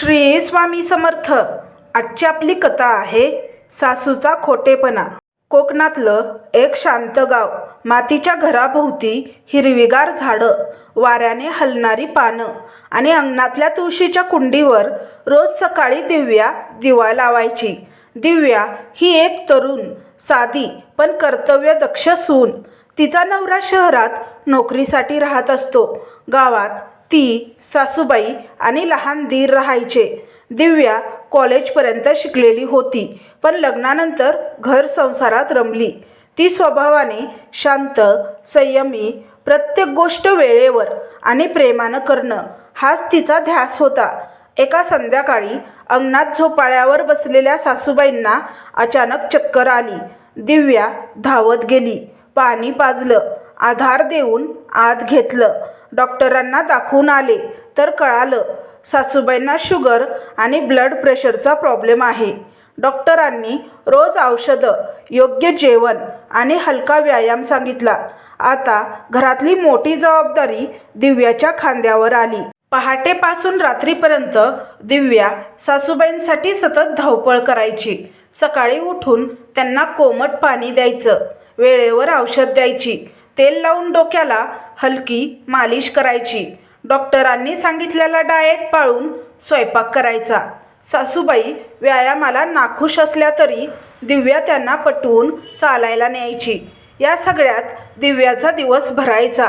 श्री स्वामी समर्थ. आजची आपली कथा आहे सासूचा खोटेपणा. कोकणातलं एक शांत गाव. मातीच्या घराभोवती हिरवीगार झाडं. वाऱ्याने हलणारी पानं. आणि अंगणातल्या तुळशीच्या कुंडीवर रोज सकाळी दिव्या दिवा लावायची. दिव्या ही एक तरुण साधी पण कर्तव्यदक्ष सून. तिचा नवरा शहरात नोकरीसाठी राहत असतो. गावात ती सासूबाई आणि लहान दीर राहायचे. दिव्या कॉलेजपर्यंत शिकलेली होती पण लग्नानंतर घर संसारात रमली. ती स्वभावाने शांत संयमी प्रत्येक गोष्ट वेळेवर आणि प्रेमानं करणं हाच तिचा ध्यास होता. एका संध्याकाळी अंगणात झोपाळ्यावर बसलेल्या सासूबाईंना अचानक चक्कर आली. दिव्या धावत गेली पाणी पाजलं आधार देऊन आत घेतलं. डॉक्टरांना दाखवून आले तर कळालं सासूबाईंना शुगर आणि ब्लड प्रेशरचा प्रॉब्लेम आहे. डॉक्टरांनी रोज औषधं योग्य जेवण आणि हलका व्यायाम सांगितला. आता घरातली मोठी जबाबदारी दिव्याच्या खांद्यावर आली. पहाटेपासून रात्रीपर्यंत दिव्या सासूबाईंसाठी सतत धावपळ करायची. सकाळी उठून त्यांना कोमट पाणी द्यायचं. वेळेवर औषध द्यायची. तेल लावून डोक्याला हलकी मालिश करायची. डॉक्टरांनी सांगितलेला डाएट पाळून स्वयंपाक करायचा. सासूबाई व्यायामाला नाखुश असल्या तरी दिव्या त्यांना पटवून चालायला न्यायची. या सगळ्यात दिव्याचा दिवस भरायचा.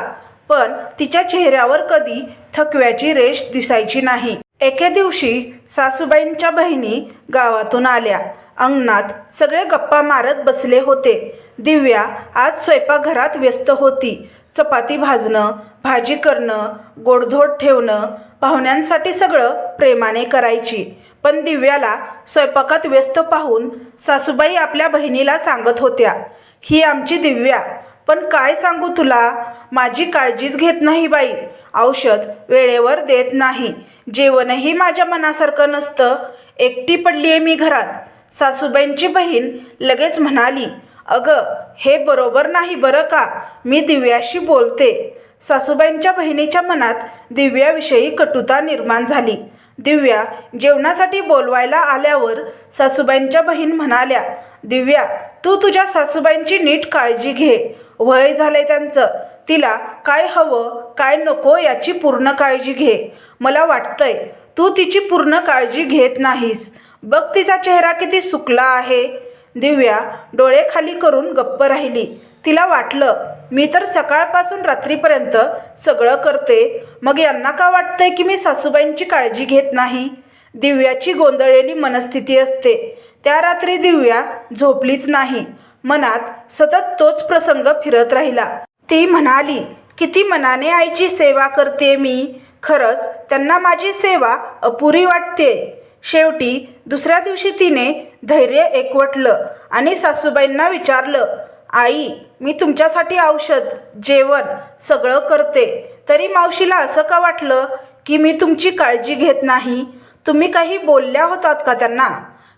पण तिच्या चेहऱ्यावर कधी थकव्याची रेष दिसायची नाही. एके दिवशी सासूबाईंच्या बहिणी गावातून आल्या. अंगणात सगळे गप्पा मारत बसले होते. दिव्या आज स्वयंपाकघरात व्यस्त होती. चपाती भाजणं भाजी करणं गोडधोड ठेवणं पाहुण्यांसाठी सगळं प्रेमाने करायची. पण दिव्याला स्वयंपाकात व्यस्त पाहून सासूबाई आपल्या बहिणीला सांगत होत्या ही आमची दिव्या. पण काय सांगू तुला? माझी काळजीच घेत नाही बाई. औषध वेळेवर देत नाही. जेवणही माझ्या मनासारखं नसतं. एकटी पडली आहे मी घरात. सासूबाईंची बहीण लगेच म्हणाली अगं हे बरोबर नाही बरं का? मी दिव्याशी बोलते. सासूबाईंच्या बहिणीच्या मनात दिव्याविषयी कटुता निर्माण झाली. दिव्या जेवणासाठी बोलवायला आल्यावर सासूबाईंच्या बहीण म्हणाल्या दिव्या तू तुझ्या सासूबाईंची नीट काळजी घे. वय झालंय त्यांचं. तिला काय हवं काय नको याची पूर्ण काळजी घे. मला वाटतंय तू तिची पूर्ण काळजी घेत नाहीस. बघ तिचा चेहरा किती सुकला आहे. दिव्या डोळे खाली करून गप्प राहिली. तिला वाटलं मी तर सकाळपासून रात्रीपर्यंत सगळं करते. मग यांना का वाटतंय की मी सासूबाईंची काळजी घेत नाही? दिव्याची गोंधळलेली मनस्थिती असते. त्या रात्री दिव्या झोपलीच नाही. मनात सतत तोच प्रसंग फिरत राहिला. ती म्हणाली किती मनाने आईची सेवा करते मी. खरंच त्यांना माझी सेवा अपुरी वाटते शेवटी दुसऱ्या दिवशी तिने धैर्य एकवटलं आणि सासूबाईंना विचारलं आई मी तुमच्यासाठी औषध जेवण सगळं करते. तरी मावशीला असं का वाटलं की मी तुमची काळजी घेत नाही? तुम्ही काही बोलल्या होतात का त्यांना?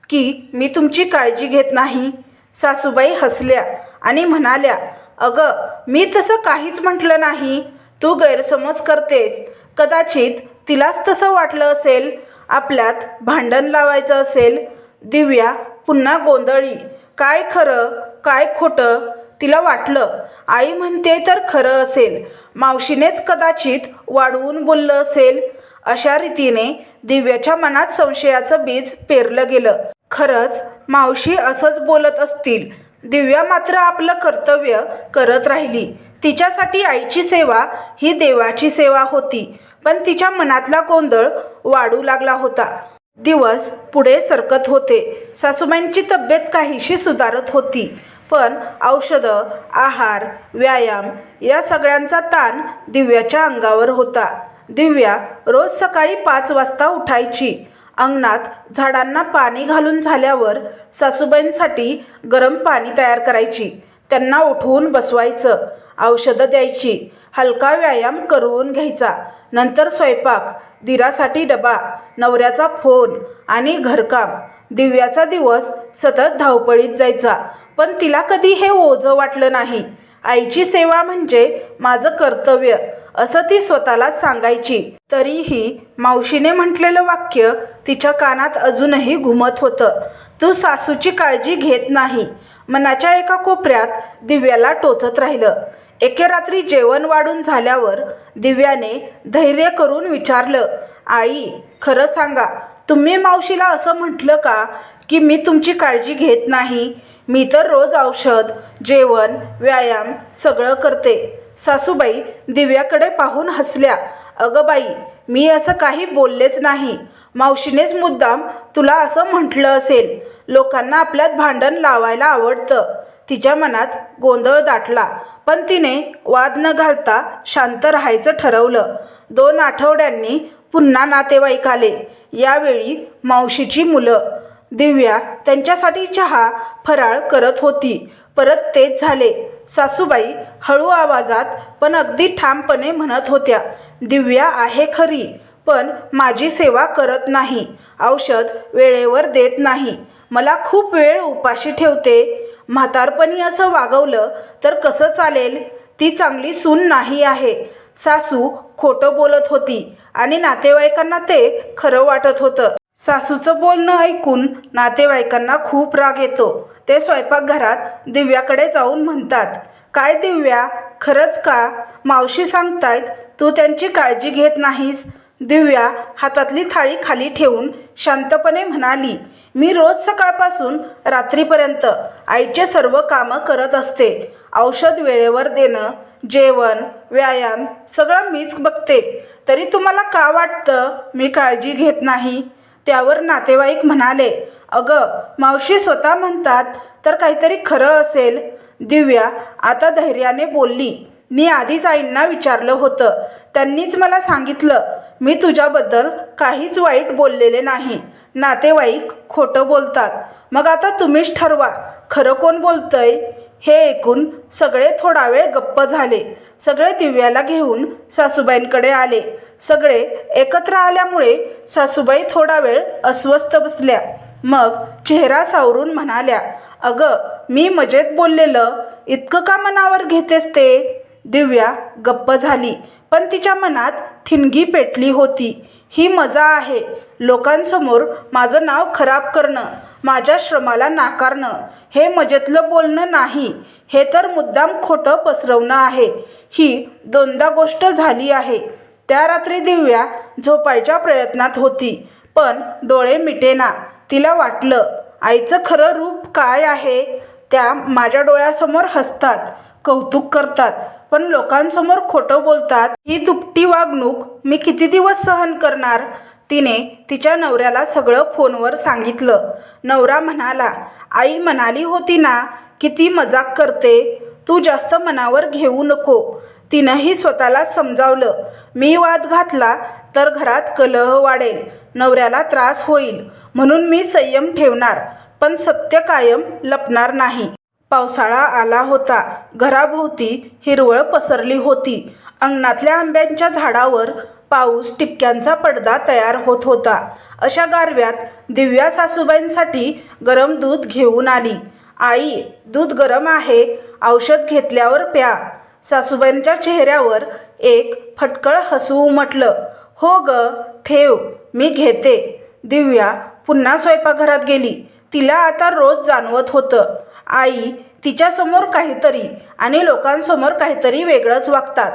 की मी तुमची काळजी घेत नाही? सासूबाई हसल्या आणि म्हणाल्या अगं मी तसं काहीच म्हटलं नाही. तू गैरसमज करतेस. कदाचित तिलाच तसं वाटलं असेल. आपल्यात भांडण लावायचं असेल दिव्या पुन्हा गोंधळी. काय खरं काय खोटं? तिला वाटलं. आई म्हणते तर खरं असेल. मावशीनेच कदाचित वाढवून बोललं असेल. अशा रीतीने दिव्याच्या मनात संशयाचं बीज पेरलं गेलं. खरंच मावशी असंच बोलत असतील. दिव्या मात्र आपलं कर्तव्य करत राहिली. तिच्यासाठी आईची सेवा ही देवाची सेवा होती. पण तिच्या मनातला गोंधळ वाढू लागला होता. दिवस पुढे सरकत होते. सासूबाईंची तब्येत काहीशी सुधारत होती. पण औषधं आहार व्यायाम या सगळ्यांचा ताण दिव्याच्या अंगावर होता. दिव्या रोज सकाळी पाच वाजता उठायची. अंगणात झाडांना पाणी घालून झाल्यावर सासूबाईंसाठी गरम पाणी तयार करायची. त्यांना उठवून बसवायचं. औषधं द्यायची. हलका व्यायाम करून घ्यायचा. नंतर स्वयंपाक दिरासाठी डबा नवऱ्याचा फोन आणि घरकाम. दिव्याचा दिवस सतत धावपळीत जायचा. पण तिला कधी हे ओझं वाटलं नाही. आईची सेवा म्हणजे माझं कर्तव्य असं ती स्वतःलाच सांगायची. तरीही मावशीने म्हटलेलं वाक्य तिच्या कानात अजूनही घुमत होतं. तू सासूची काळजी घेत नाही. मनाच्या एका कोपऱ्यात दिव्याला टोचत राहिलं. एके रात्री जेवण वाढून झाल्यावर दिव्याने धैर्य करून विचारलं आई खरं सांगा तुम्ही मावशीला असं म्हटलं का की मी तुमची काळजी घेत नाही? मी तर रोज औषध जेवण व्यायाम सगळं करते. सासूबाई दिव्याकडे पाहून हसल्या अगं बाई मी असं काही बोललेच नाही. मावशीनेच मुद्दाम तुला असं म्हटलं असेल. लोकांना आपल्यात भांडण लावायला आवडतं. तिच्या मनात गोंधळ दाटला पण तिने वाद न घालता शांत राहायचं ठरवलं. दोन आठवड्यांनी पुन्हा नातेवाईक आले. यावेळी मावशीची मुलं. दिव्या त्यांच्यासाठी चहा फराळ करत होती. परत तेच झाले. सासूबाई हळू आवाजात पण अगदी ठामपणे म्हणत होत्या दिव्या आहे खरी पण माझी सेवा करत नाही. औषध वेळेवर देत नाही. मला खूप वेळ उपाशी ठेवते. म्हातारपणी असं वागवलं तर कसं चालेल? ती चांगली सून नाही आहे. सासू खोटं बोलत होती आणि नातेवाईकांना ते खरं वाटत होतं. सासूचं बोलणं ऐकून नातेवाईकांना खूप राग येतो. ते स्वयंपाकघरात दिव्याकडे जाऊन म्हणतात काय दिव्या? खरंच का? मावशी सांगतायत तू त्यांची काळजी घेत नाहीस. दिव्या हातातली थाळी खाली ठेवून शांतपणे म्हणाली मी रोज सकाळपासून रात्रीपर्यंत आईचे सर्व कामं करत असते. औषध वेळेवर देणं जेवण व्यायाम सगळं मीच बघते. तरी तुम्हाला का वाटतं मी काळजी घेत नाही? त्यावर नातेवाईक म्हणाले अगं मावशी स्वतः म्हणतात तर काहीतरी खरं असेल. दिव्या आता धैर्याने बोलली. मी आधीच आईंना विचारलं होतं. त्यांनीच मला सांगितलं मी तुझ्याबद्दल काहीच वाईट बोललेले नाही. नातेवाईक खोटं बोलतात. मग आता तुम्हीच ठरवा खरं कोण बोलतंय? हे ऐकून सगळे थोडा वेळ गप्प झाले. सगळे दिव्याला घेऊन सासूबाईंकडे आले. सगळे एकत्र आल्यामुळे सासूबाई थोडा वेळ अस्वस्थ बसल्या. मग चेहरा सावरून म्हणाल्या अगं मी मजेत बोललेलं. इतकं का मनावर घेतेस ते? दिव्या गप्प झाली. पण तिच्या मनात थिनगी पेटली होती. ही मजा आहे. लोकांसमोर माझं नाव खराब करणं माझ्या श्रमाला नाकारणं हे मजेतलं बोलणं नाही हे तर मुद्दाम खोटं पसरवणं आहे. ही दोनदा गोष्ट झाली आहे. त्या रात्री दिव्या झोपायच्या प्रयत्नात होती पण डोळे मिटेना. तिला वाटलं आईचं खरं रूप काय आहे? त्या माझ्या डोळ्यासमोर हसतात कौतुक करतात पण लोकांसमोर खोटं बोलतात. ही दुपटी वागणूक मी किती दिवस सहन करणार? तिने तिच्या नवऱ्याला सगळं फोनवर सांगितलं. नवरा म्हणाला आई म्हणाली होती ना किती मजाक करते. तू जास्त मनावर घेऊ नको. तिनंही स्वतःला समजावलं. मी वाद घातला तर घरात कलह वाढेल. नवऱ्याला त्रास होईल. म्हणून मी संयम ठेवणार. पण सत्य कायम लपणार नाही. पावसाळा आला होता. घराभोवती हिरवळ पसरली होती. अंगणातल्या आंब्यांच्या झाडावर पाऊस टिपक्यांचा पडदा तयार होत होता. अशा गारव्यात दिव्या सासूबाईंसाठी गरम दूध घेऊन आली. आई दूध गरम आहे. औषध घेतल्यावर प्या. सासूबाईंच्या चेहऱ्यावर एक फटकळ हसू उमटलं. हो ग ठेव मी घेते. दिव्या पुन्हा स्वयंपाकघरात गेली. तिला आता रोज जाणवत होतं. आई तिच्यासमोर काहीतरी आणि लोकांसमोर काहीतरी वेगळंच वागतात.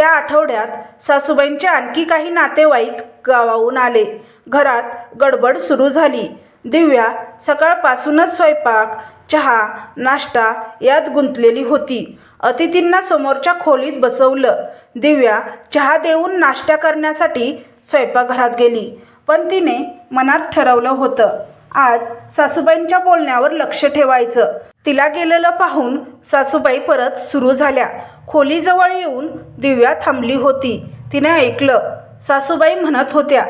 त्या आठवड्यात सासूबाईंचे आणखी काही नातेवाईक गावाहून आले. घरात गडबड सुरू झाली. दिव्या सकाळपासूनच स्वयंपाक चहा नाश्ता यात गुंतलेली होती. अतिथींना समोरच्या खोलीत बसवलं. दिव्या चहा देऊन नाश्ता करण्यासाठी स्वयंपाकघरात गेली. पण तिने मनात ठरवलं होतं आज सासूबाईंच्या बोलण्यावर लक्ष ठेवायचं. तिला गेलेलं पाहून सासूबाई परत सुरू झाल्या. खोलीजवळ येऊन दिव्या थांबली होती. तिने ऐकलं. सासूबाई म्हणत होत्या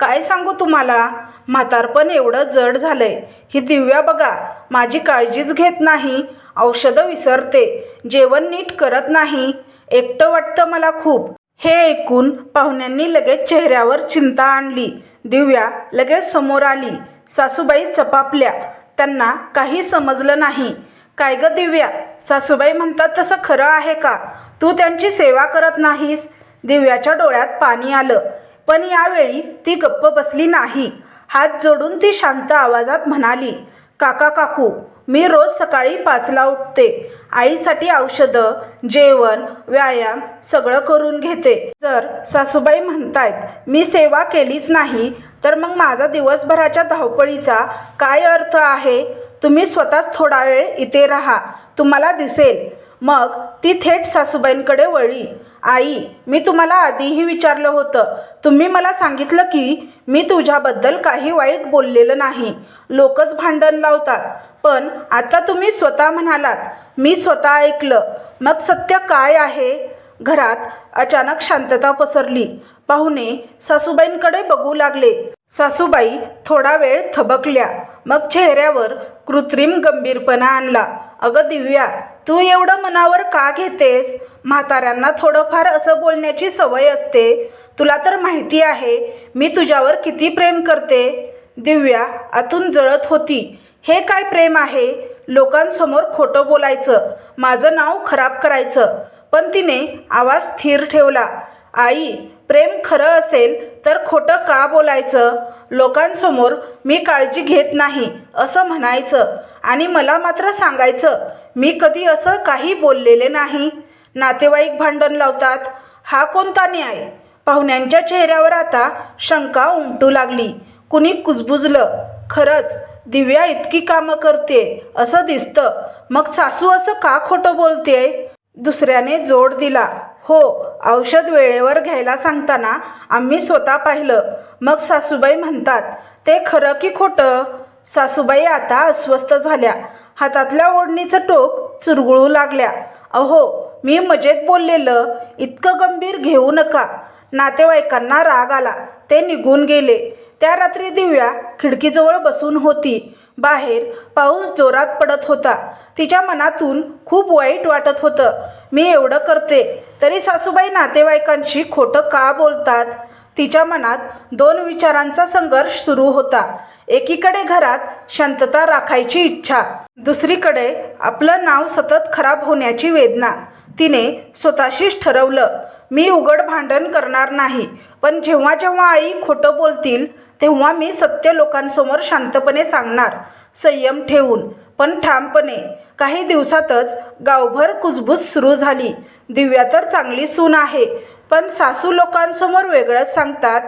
काय सांगू तुम्हाला? म्हातारपण एवढं जड झालंय. ही दिव्या बघा. माझी काळजीच घेत नाही. औषधं विसरते. जेवण नीट करत नाही. एकटं वाटतं मला खूप. हे ऐकून पाहुण्यांनी लगेच चेहऱ्यावर चिंता आणली. दिव्या लगेच समोर आली. सासूबाई चपापल्या. त्यांना काही समजलं नाही. काय ग दिव्या? सासूबाई म्हणतात तसं खरं आहे का? तू त्यांची सेवा करत नाहीस. दिव्याच्या डोळ्यात पाणी आलं. पण यावेळी ती गप्प बसली नाही. हात जोडून ती शांत आवाजात म्हणाली काका काकू मी रोज सकाळी पाचला उठते. आईसाठी औषधं जेवण व्यायाम सगळं करून घेते. जर सासूबाई म्हणतायत मी सेवा केलीच नाही तर मग माझा दिवसभराच्या धावपळीचा काय अर्थ आहे? तुम्ही स्वतःच थोडा वेळ इथे राहा. तुम्हाला दिसेल. मग ती थेट सासूबाईंकडे वळली. आई मी तुम्हाला आधीही विचारलं होतं. तुम्ही मला सांगितलं की मी तुझ्याबद्दल काही वाईट बोललेलं नाही. लोकच भांडण लावतात. पण आता तुम्ही स्वतः म्हणालात मी स्वतः ऐकलं. मग सत्य काय आहे? घरात अचानक शांतता पसरली. पाहुणे सासूबाईंकडे बघू लागले. सासूबाई थोडा वेळ थबकल्या. मग चेहऱ्यावर कृत्रिम गंभीरपणा आणला. अगं दिव्या तू एवढं मनावर का घेतेस? म्हाताऱ्यांना थोडंफार असं बोलण्याची सवय असते. तुला तर माहिती आहे मी तुझ्यावर किती प्रेम करते. दिव्या आतून जळत होती. हे काय प्रेम आहे? लोकांसमोर खोटं बोलायचं. माझं नाव खराब करायचं. पण तिने आवाज स्थिर ठेवला. आई प्रेम खरं असेल तर खोटं का बोलायचं? लोकांसमोर मी काळजी घेत नाही असं म्हणायचं. आणि मला मात्र सांगायचं मी कधी असं काही बोललेले नाही. नातेवाईक भांडण लावतात. हा कोणता न्याय? पाहुण्यांच्या चेहऱ्यावर आता शंका उमटू लागली. कुणी कुजबुजलं खरंच दिव्या इतकी कामं करते असं दिसतं. मग सासू असं का खोटं बोलते दुसऱ्याने जोड दिला. हो औषध वेळेवर घ्यायला सांगताना आम्ही स्वतः पाहिलं. मग सासूबाई म्हणतात ते खरं की खोटं? सासूबाई आता अस्वस्थ झाल्या. हातातल्या ओढणीचं टोक चुरगुळू लागल्या. अहो मी मजेत बोललेलं इतकं गंभीर घेऊ नका. नातेवाईकांना राग आला. ते निघून गेले. त्या रात्री दिव्या खिडकीजवळ बसून होती. बाहेर पाऊस जोरात पडत होता. तिच्या मनातून खूप वाईट वाटत होतं. मी एवढं करते तरी सासूबाई नातेवाईकांशी खोटं का बोलतात? तिच्या मनात दोन विचारांचा संघर्ष सुरू होता. एकीकडे घरात शांतता राखायची इच्छा दुसरीकडे आपलं नाव सतत खराब होण्याची वेदना. तिने स्वतःशीच ठरवलं मी उघड भांडण करणार नाही पण जेव्हा जेव्हा आई खोटं बोलतील तेव्हा मी सत्य लोकांसमोर शांतपणे सांगणार संयम ठेवून. पण ठामपणे काही दिवसातच गावभर कुजबूज सुरू झाली. दिव्या तर चांगली सून आहे पण सासू लोकांसमोर वेगळंच सांगतात.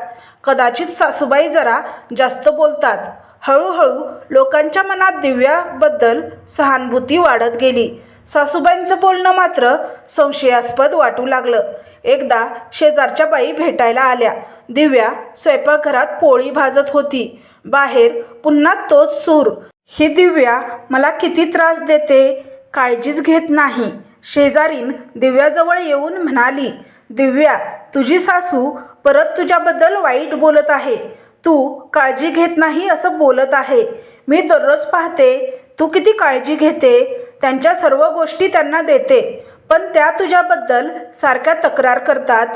कदाचित सासूबाई जरा जास्त बोलतात. हळूहळू लोकांच्या मनात दिव्याबद्दल सहानुभूती वाढत गेली. सासूबाईंचं बोलणं मात्र संशयास्पद वाटू लागलं. एकदा शेजारच्या बाई भेटायला आल्या. दिव्या स्वयंपाकघरात पोळी भाजत होती. बाहेर पुन्हा तोच सूर. ही दिव्या मला किती त्रास देते. काळजीच घेत नाही. शेजारीन दिव्याजवळ येऊन म्हणाली दिव्या तुझी सासू परत तुझ्याबद्दल वाईट बोलत आहे. तू काळजी घेत नाही असं बोलत आहे. मी दररोज पाहते. तू किती काळजी घेते? त्यांच्या सर्व गोष्टी त्यांना देते. पण त्या तुझ्याबद्दल सारख्या तक्रार करतात.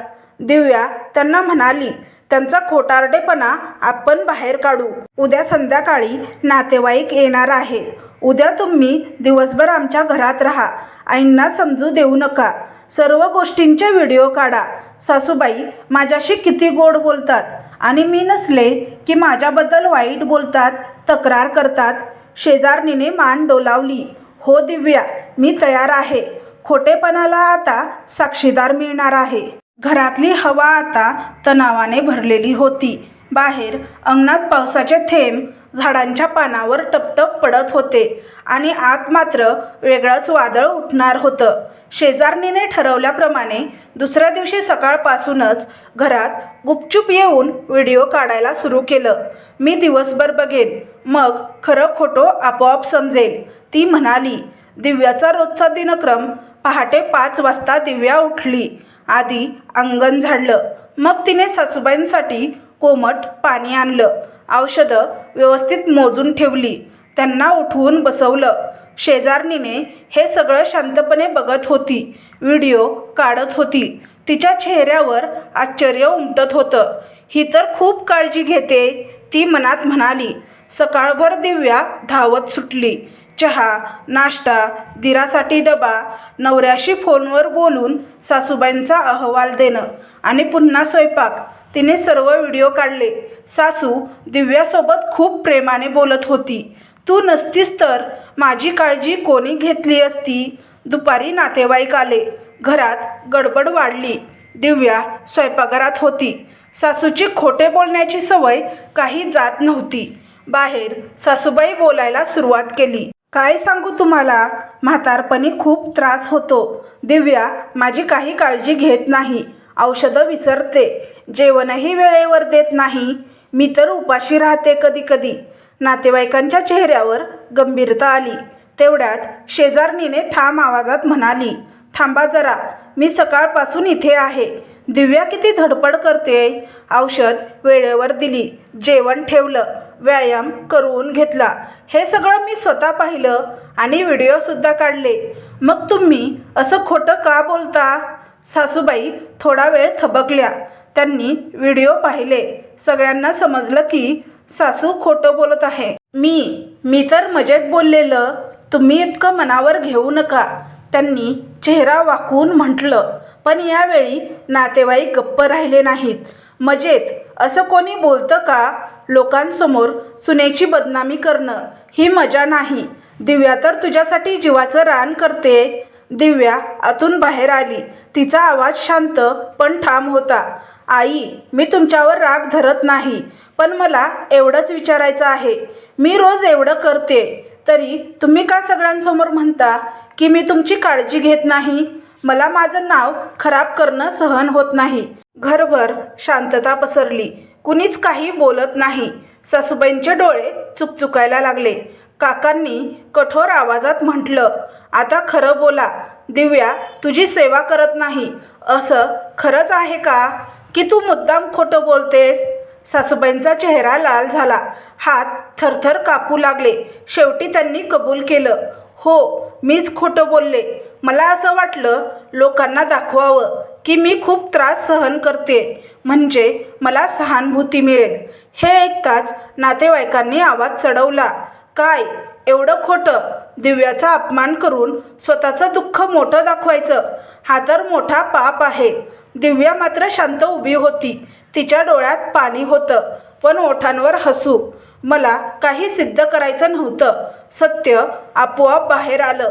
दिव्या त्यांना म्हणाली त्यांचा खोटारडेपणा आपण बाहेर काढू. उद्या संध्याकाळी नातेवाईक येणार आहे उद्या तुम्ही दिवसभर आमच्या घरात राहा. आईंना समजू देऊ नका. सर्व गोष्टींचे व्हिडिओ काढा. सासूबाई माझ्याशी किती गोड बोलतात आणि मी नसले की माझ्याबद्दल वाईट बोलतात तक्रार करतात. शेजारणीने मान डोलावली. हो दिव्या मी तयार आहे. खोटेपणाला आता साक्षीदार मिळणार आहे. घरातली हवा आता तणावाने भरलेली होती. बाहेर अंगणात पावसाचे थेंब झाडांच्या पानावर टपटप पडत होते आणि आत मात्र वेगळंच वादळ उठणार होतं. शेजारणीने ठरवल्याप्रमाणे दुसऱ्या दिवशी सकाळपासूनच घरात गुपचूप येऊन व्हिडिओ काढायला सुरू केलं. मी दिवसभर बघेन. मग खरं खोटं आपोआप समजेल. ती म्हणाली दिव्याचा रोजचा दिनक्रम पहाटे पाच वाजता दिव्या उठली. आधी अंगण झाडलं. मग तिने सासूबाईंसाठी कोमट पाणी आणलं. औषधं व्यवस्थित मोजून ठेवली. त्यांना उठवून बसवलं. शेजारणीने हे सगळं शांतपणे बघत होती. व्हिडिओ काढत होती. तिच्या चेहऱ्यावर आश्चर्य उमटत होतं. ही तर खूप काळजी घेते ती मनात म्हणाली. सकाळभर दिव्या धावत सुटली. चहा नाश्ता दिरासाठी डबा नवऱ्याशी फोनवर बोलून सासूबाईंचा अहवाल देणं आणि पुन्हा स्वयंपाक. तिने सर्व व्हिडिओ काढले. सासू दिव्यासोबत खूप प्रेमाने बोलत होती. तू नसतीस तर माझी काळजी कोणी घेतली असती? दुपारी नातेवाईक आले. घरात गडबड वाढली. दिव्या स्वयंपाकघरात होती. सासूची खोटे बोलण्याची सवय काही जात नव्हती. बाहेर सासूबाई बोलायला सुरुवात केली. काय सांगू तुम्हाला? म्हातारपणी खूप त्रास होतो. दिव्या माझी काही काळजी घेत नाही. औषधं विसरते. जेवणही वेळेवर देत नाही. मी तर उपाशी राहते कधी कधी नातेवाईकांच्या चेहऱ्यावर गंभीरता आली. तेवढ्यात शेजारणीने ठाम आवाजात म्हणाली थांबा जरा मी सकाळपासून इथे आहे. दिव्या किती धडपड करते औषध वेळेवर दिली. जेवण ठेवलं. व्यायाम करून घेतला. हे सगळं मी स्वतः पाहिलं आणि व्हिडिओसुद्धा काढले. मग तुम्ही असं खोटं का बोलता? सासूबाई थोडा वेळ थबकल्या. त्यांनी व्हिडिओ पाहिले. सगळ्यांना समजलं की सासू खोटं बोलत आहे. मी मी तर मजेत बोललेलं. तुम्ही इतकं मनावर घेऊ नका. त्यांनी चेहरा वाकवून म्हटलं. पण यावेळी नातेवाईक गप्प राहिले नाहीत. मजेत असं कोणी बोलतं का? लोकांसमोर सुनेची बदनामी करणं ही मजा नाही. दिव्या तर तुझ्यासाठी जीवाचं रान करते. दिव्या आतून बाहेर आली. तिचा आवाज शांत पण ठाम होता. आई मी तुमच्यावर राग धरत नाही पण मला एवढंच विचारायचं आहे. मी रोज एवढं करते. तरी तुम्ही का सगळ्यांसमोर म्हणता की मी तुमची काळजी घेत नाही? मला माझं नाव खराब करणं सहन होत नाही. घरभर शांतता पसरली. कुणीच काही बोलत नाही. सासूबाईंचे डोळे चुकचुकायला लागले. काकांनी कठोर आवाजात म्हटलं आता खरं बोला. दिव्या तुझी सेवा करत नाही. असं खरंच आहे का? की तू मुद्दाम खोटं बोलतेस? सासूबाईंचा चेहरा लाल झाला. हात थरथर कापू लागले. शेवटी त्यांनी कबूल केलं हो मीच खोटं बोलले. मला असं वाटलं लोकांना दाखवावं की मी खूप त्रास सहन करते. म्हणजे मला सहानुभूती मिळेल. हे ऐकताच नातेवाईकांनी आवाज चढवला. काय एवढं खोटं? दिव्याचा अपमान करून स्वतःचं दुःख मोठं दाखवायचं? हा तर मोठा पाप आहे. दिव्या मात्र शांत उभी होती. तिच्या डोळ्यात पाणी होतं पण ओठांवर हसू. मला काही सिद्ध करायचं नव्हतं. सत्य आपोआप बाहेर आलं.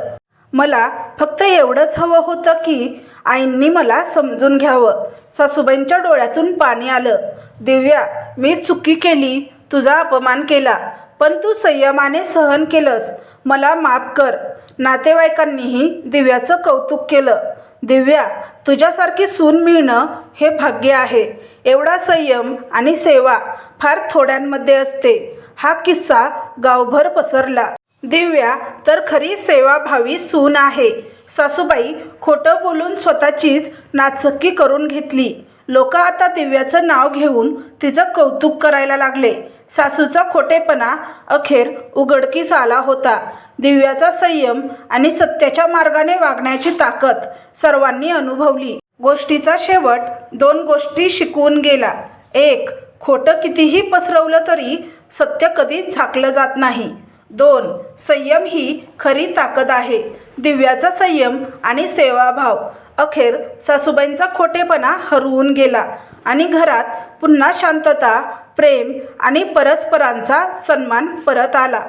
मला फक्त एवढंच हवं होतं की आईंनी मला समजून घ्यावं. सासूबाईंच्या डोळ्यातून पाणी आलं. दिव्या मी चुकी केली. तुझा अपमान केला. पण तू संयमाने सहन केलंस. मला माफ कर. नातेवाईकांनीही दिव्याचं कौतुक केलं. दिव्या तुझ्यासारखी सून मिळणं हे भाग्य आहे. एवढा संयम आणि सेवा फार थोड्यांमध्ये असते. हा किस्सा गावभर पसरला. दिव्या तर खरी सेवाभावी सून आहे. सासूबाई खोटं बोलून स्वतःचीच नाचक्की करून घेतली. लोक आता दिव्याचं नाव घेऊन तिचं कौतुक करायला लागले. सासूचा खोटेपणा अखेर उघडकीस आला होता. दिव्याचा संयम आणि सत्याच्या मार्गाने वागण्याची ताकद सर्वांनी अनुभवली. गोष्टीचा शेवट दोन गोष्टी शिकवून गेला. एक खोटं कितीही पसरवलं तरी सत्य कधीच झाकलं जात नाही. दोन संयम ही खरी ताकद आहे. दिव्याचा संयम आणि सेवाभाव. अखेर सासूबाईंचा खोटेपणा हरवून गेला आणि घरात पुन्हा शांतता प्रेम आणि परस्परांचा सन्मान परत आला.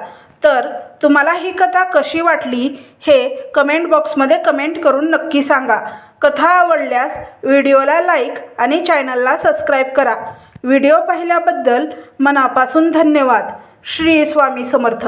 तर तुम्हाला ही कथा कशी वाटली हे कमेंट बॉक्समध्ये कमेंट करून नक्की सांगा. कथा आवडल्यास व्हिडिओला लाईक आणि चॅनलला सबस्क्राईब करा. व्हिडिओ पाहिल्याबद्दल मनापासून धन्यवाद. श्री स्वामी समर्थ.